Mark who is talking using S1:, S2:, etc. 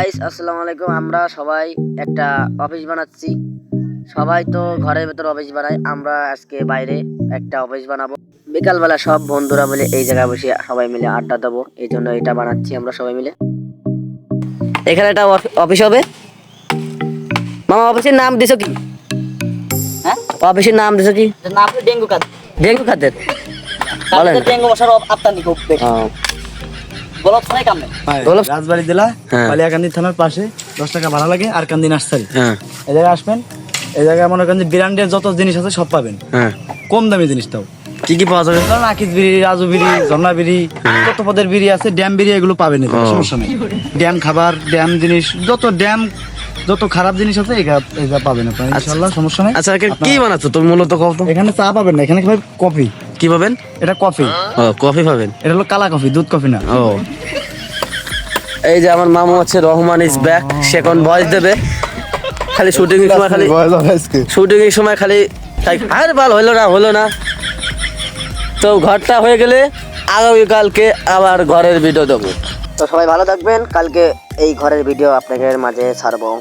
S1: Guys আসসালামু আলাইকুম। আমরা সবাই একটা অফিস বানাচ্ছি। সবাই তো ঘরের ভেতর অফিস বানায় আমরা আজকে বাইরে একটা অফিস বানাবো। বিকালবেলা সব বন্ধুরা মিলে এই জায়গায় বসে সবাই মিলে আড্ডা দেবো এই জন্য এটা বানাচ্ছি আমরা সবাই মিলে। এখানে একটা অফ- অফিস হবে। মামা অফিসের নাম দিছো কি?
S2: হ্যাঁ?
S1: অফিসের নাম দিছো কি?
S2: নাম ডেঙ্গু কাজ
S1: ডেঙ্গু
S2: কালকে ডেঙ্গু মশার আপতানি
S3: রাজবাড়ি জেলা
S1: হ্যাঁ।
S3: কালিয়াকান্দি থানার পাশে দশ টাকা ভাড়া লাগে আর কান্দি নার্সারি।
S1: হ্যাঁ।
S3: এই জায়গায় আসবেন এই জায়গায় মনে করেন যে ব্র্যান্ডের যত জিনিস আছে সব পাবেন।
S1: হ্যাঁ।
S3: কম দামি জিনিসটাও।
S1: কি কি পাওয়া যাবে?
S3: ধরেন আকিস বিড়ি রাজু বিড়ি ঝর্ণা বিড়ি যত পদের বিড়ি আছে ড্যাম বিড়ি এগুলো পাবেন সমস্যা নেই। ড্যাম খাবার ড্যাম জিনিস যত ড্যাম যত খারাপ জিনিস আছে এগুলা পাবেন আপনার ইনশাল্লাহ সমস্যা নেই।
S4: আচ্ছা কি বানাচ্ছ? তুমি মূলত কত
S3: এখানে চা পাবেন না এখানে কফি।
S4: কি পাবেন?
S3: এটা কফি।
S4: ও কফি পাবেন।
S3: এটা হলো কালা কফি দুধ কফি না।
S4: ও। এই যে আমার মামু হচ্ছে রহমান ইজ ব্যাক সে এখন ভয়েস দেবে। খালি শুটিং এর সময় খালি শুটিং এর সময় খালি তাই- আরে ভালো হলো না হলো না। তো ঘরটা হয়ে গেলে আগামীকালকে আবার ঘরের ভিডিও দেবো।
S1: তো সবাই ভালো থাকবেন। কালকে এই ঘরের ভিডিও আপনাদের মাঝে ছাড়বো।